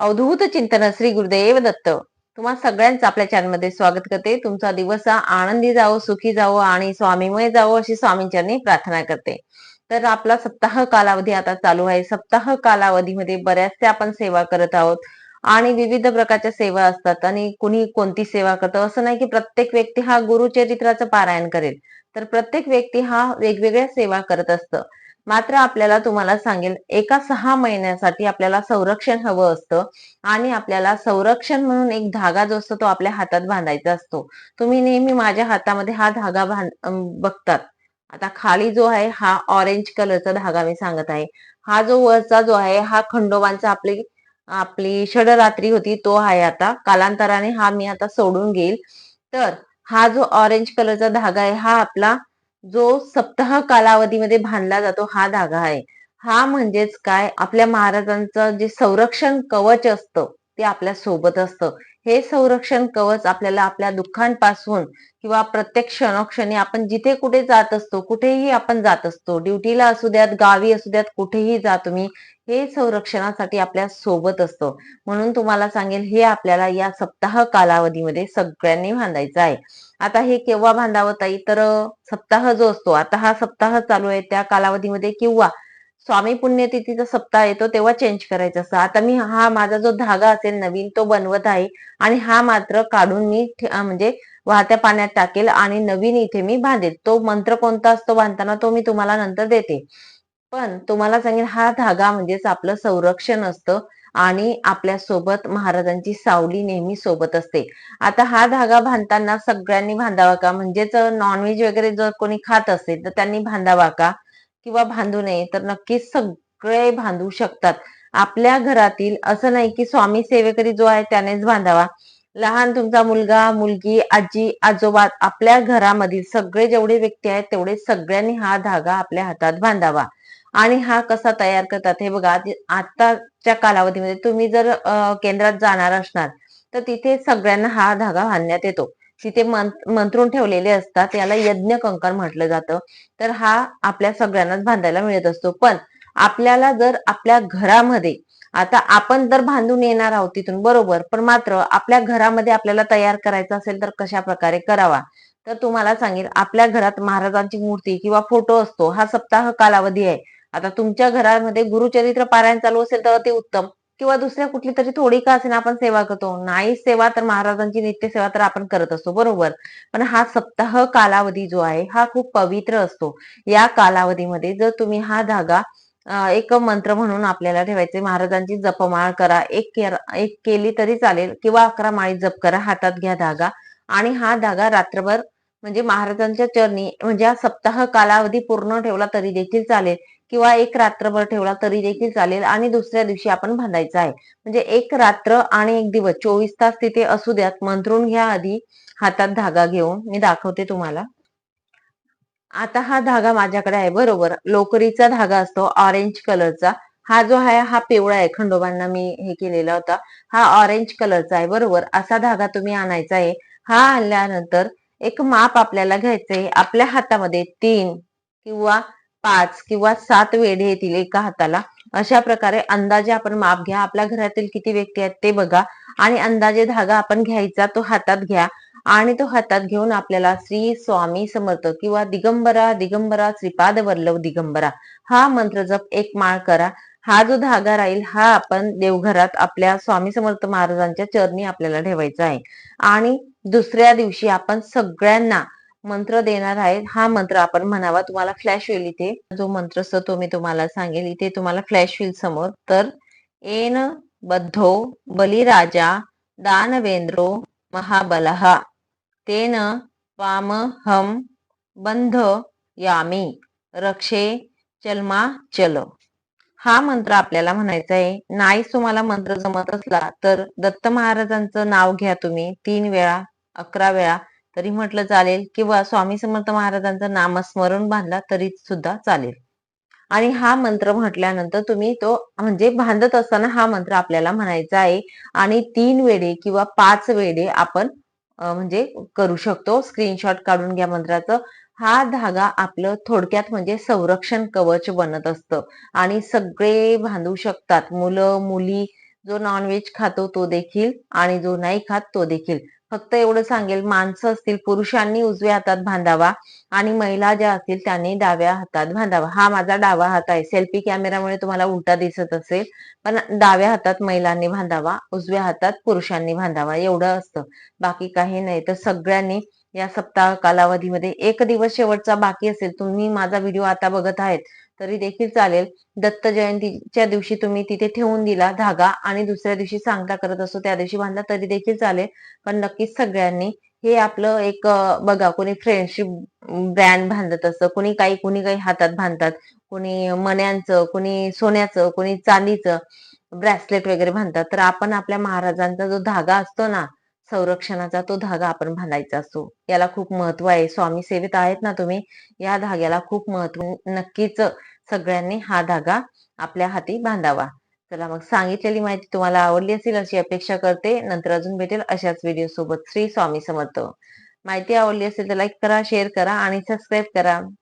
अवधूत चिंतन श्री गुरुदेव दत्त. तुम्हा सगळ्यांचं आपल्या चॅनलमध्ये स्वागत करते. तुमचा दिवस हा आनंदी जावो सुखी जावो आणि स्वामीमय जावो अशी स्वामींच्यांनी प्रार्थना करते. तर आपला सप्ताह कालावधी आता चालू आहे. सप्ताह कालावधीमध्ये बऱ्याचशा आपण सेवा करत आहोत आणि विविध प्रकारच्या सेवा असतात आणि कुणी कोणती सेवा करतं? असं नाही की प्रत्येक व्यक्ती हा गुरुचरित्राचं पारायण करेल. तर प्रत्येक व्यक्ती हा वेगवेगळ्या सेवा करत असतं. मात्र आपल्याला तुम्हाला सांगेल एका सहा महिन्यासाठी आपल्याला संरक्षण हवं असतं आणि आपल्याला संरक्षण म्हणून एक धागा जो असतो तो आपल्या हातात बांधायचा असतो. तुम्ही नेहमी माझ्या हातामध्ये हा धागा बघतात. आता खाली जो आहे हा ऑरेंज कलरचा धागा मी सांगत आहे. हा जो वरचा जो आहे हा खंडोबांचा आपली आपली षडरात्री होती तो आहे आता. कालांतराने हा मी आता सोडून घेईल. तर हा जो ऑरेंज कलरचा धागा आहे हा आपला जो सप्ताह कालावधीमध्ये बांधला जातो हा धागा आहे. हा म्हणजेच काय? आपल्या महाराजांचं जे संरक्षण कवच असतं ते आपल्यासोबत असतं. हे संरक्षण कवच आपल्याला आपल्या दुःखांपासून किंवा प्रत्येक क्षणोक्षणी आपण जिथे कुठे जात असतो कुठेही आपण जात असतो ड्युटीला असू द्यात गावी असू द्यात कुठेही जा तुम्ही हे संरक्षणासाठी आपल्यासोबत असतं. म्हणून तुम्हाला सांगेल हे आपल्याला या सप्ताह कालावधीमध्ये सगळ्यांनी बांधायचं आहे. आता हे केव्हा बांधावं ताई? तर सप्ताह जो असतो आता हा सप्ताह चालू आहे त्या कालावधीमध्ये किंवा स्वामी पुण्यतिथीचा सप्ताह येतो तेव्हा चेंज करायचा असं. आता मी हा माझा जो धागा असेल नवीन तो बनवत आहे आणि हा मात्र काढून मी म्हणजे वाहत्या पाण्यात टाकेल आणि नवीन इथे मी बांधेल. तो मंत्र कोणता असतो बांधताना तो मी तुम्हाला नंतर देते. पण तुम्हाला सांगेल हा धागा म्हणजेच आपलं संरक्षण असतं. आणि आपल्यासोबत महाराजांची सावली नेहमी सोबत असते. आता हा धागा बांधताना सगळ्यांनी बांधावा का? म्हणजेच नॉनव्हेज वगैरे जर कोणी खात असेल तर त्यांनी बांधावा का? किंवा बांधू नये तर नक्कीच सगळे बांधू शकतात. आपल्या घरातील असं नाही की स्वामी सेवेकरी जो आहे त्यानेच बांधावा. लहान तुमचा मुलगा मुलगी आजी आजोबा आपल्या घरामधील सगळे जेवढे व्यक्ती आहेत तेवढे सगळ्यांनी हा धागा आपल्या हातात बांधावा. आणि हा कसा तयार करतात हे बघा आताच्या कालावधीमध्ये तुम्ही जर केंद्रात जाणार असणार तर तिथे सगळ्यांना हा धागा बांधण्यात येतो. तिथे मंत्रून ठेवलेले असतात याला यज्ञ कंकर म्हटलं जातं. तर हा आपल्या सगळ्यांनाच बांधायला मिळत असतो. पण आपल्याला जर आपल्या घरामध्ये आता आपण जर बांधून येणार आहोत तिथून बरोबर पण मात्र आपल्या घरामध्ये आपल्याला तयार करायचं असेल तर कशा प्रकारे करावा? तर तुम्हाला सांगेल आपल्या घरात महाराजांची मूर्ती किंवा फोटो असतो हा सप्ताह कालावधी आहे. आता तुमच्या घरामध्ये गुरुचरित्र पारायण चालू असेल तर ते उत्तम. किंवा दुसऱ्या कुठली तरी थोडी का असेल आपण सेवा करतो. नाही सेवा तर महाराजांची नित्य सेवा तर आपण करत असतो. बरोबर. पण हा सप्ताह कालावधी जो आहे हा खूप पवित्र असतो. या कालावधीमध्ये जर तुम्ही हा धागा एक मंत्र म्हणून आपल्याला ठेवायचे महाराजांची जपमाळ करा एक एक केली तरी चालेल किंवा अकरा माळी जप करा हातात घ्या धागा. आणि हा धागा रात्रभर म्हणजे महाराजांच्या चरणी म्हणजे हा सप्ताह कालावधी पूर्ण ठेवला तरी देखील चालेल. किंवा एक रात्रभर ठेवला तरी देखील चालेल आणि दुसऱ्या दिवशी आपण बांधायचा आहे. म्हणजे एक रात्र आणि एक दिवस चोवीस तास तिथे असू द्यात. मंत्रून घ्या आधी हातात धागा घेऊन मी दाखवते तुम्हाला. आता हा धागा माझ्याकडे आहे बरोबर. लोकरीचा धागा असतो ऑरेंज कलरचा हा जो आहे हा पिवळा आहे. खंडोबांना मी हे केलेला होता. हा ऑरेंज कलरचा आहे बरोबर. असा धागा तुम्ही आणायचा आहे. हा आणल्यानंतर एक माप आपल्याला घ्यायचंय. आपल्या हातामध्ये तीन किंवा पाच किंवा सात वेढे येतील एका हाताला. अशा प्रकारे अंदाजे आपण माप घ्या. आपल्या घरातील किती व्यक्ती आहेत ते बघा. आणि अंदाजे धागा आपण घ्यायचा तो हातात घ्या. आणि तो हातात घेऊन आपल्याला श्री स्वामी समर्थ किंवा दिगंबरा दिगंबरा श्रीपाद वल्लभ दिगंबरा हा मंत्र जप एक माळ करा. हा जो धागा राहील हा आपण देवघरात आपल्या स्वामी समर्थ महाराजांच्या चरणी आपल्याला ठेवायचा आहे. आणि दुसऱ्या दिवशी आपण सगळ्यांना मंत्र देणार आहे. हा मंत्र आपण म्हणावा. तुम्हाला फ्लॅश होईल इथे. जो मंत्र असतो तो मी तुम्हाला सांगेल इथे तुम्हाला फ्लॅश होईल समोर. तर एन बद्धो बलिराजा दानवेंद्रो महाबलहा. तेन हम बंध यामी रक्षे चलमा चल. हा मंत्र आपल्याला म्हणायचा आहे. नाही तुम्हाला मंत्र जमत असला तर दत्त महाराजांचं नाव घ्या तुम्ही. तीन वेळा अकरा वेळा. तरी म्हटलं चालेल. किंवा स्वामी समर्थ महाराजांचं नामस्मरण बांधला तरी सुद्धा चालेल. आणि हा मंत्र म्हटल्यानंतर तुम्ही तो म्हणजे बांधत असताना हा मंत्र आपल्याला म्हणायचा आहे. आणि तीन वेडे किंवा पाच वेळे आपण म्हणजे करू शकतो. स्क्रीनशॉट काढून घ्या मंत्राचं. हा धागा आपलं थोडक्यात म्हणजे संरक्षण कवच बनत असतं. आणि सगळे बांधू शकतात. मुलं मुली जो नॉनव्हेज खातो तो देखील आणि जो नाही खात तो देखील. फक्त एवढं सांगेल माणसं असतील पुरुषांनी उजव्या हातात बांधावा आणि महिला ज्या असतील त्यांनी डाव्या हातात बांधावा. हा माझा डावा हात आहे. सेल्फी कॅमेरामुळे तुम्हाला उलटा दिसत असेल पण डाव्या हातात महिलांनी बांधावा उजव्या हातात पुरुषांनी बांधावा एवढं असतं. बाकी काही नाही. तर सगळ्यांनी या सप्ताह कालावधीमध्ये. एक दिवस शेवटचा बाकी असेल तुम्ही माझा व्हिडिओ आता बघत आहेत तरी देखील चालेल. दत्त जयंतीच्या दिवशी तुम्ही तिथे ठेवून दिला धागा आणि दुसऱ्या दिवशी सांगता करत असतो त्या दिवशी बांधला तरी देखील चालेल. पण नक्कीच सगळ्यांनी हे आपलं एक बघा कोणी फ्रेंडशिप ब्रँड बांधत असतं कोणी काही कोणी काही हातात बांधतात. कोणी मण्यांचं कोणी सोन्याचं कोणी चांदीचं ब्रेसलेट वगैरे बांधतात. तर आपण आपल्या महाराजांचा जो धागा असतो ना संरक्षणाचा तो धागा आपण बांधायचा असतो. याला खूप महत्त्व आहे. स्वामी सेवेत आहेत ना तुम्ही या धाग्याला खूप महत्त्व नक्कीच सगळ्यांनी हा धागा आपल्या हाती बांधावा. चला मग सांगितलेली माहिती तुम्हाला आवडली असेल अशी अपेक्षा करते. नंतर अजून भेटेल अशाच व्हिडिओ सोबत. श्री स्वामी समर्थ. माहिती आवडली असेल तर लाईक करा शेअर करा आणि सबस्क्राईब करा.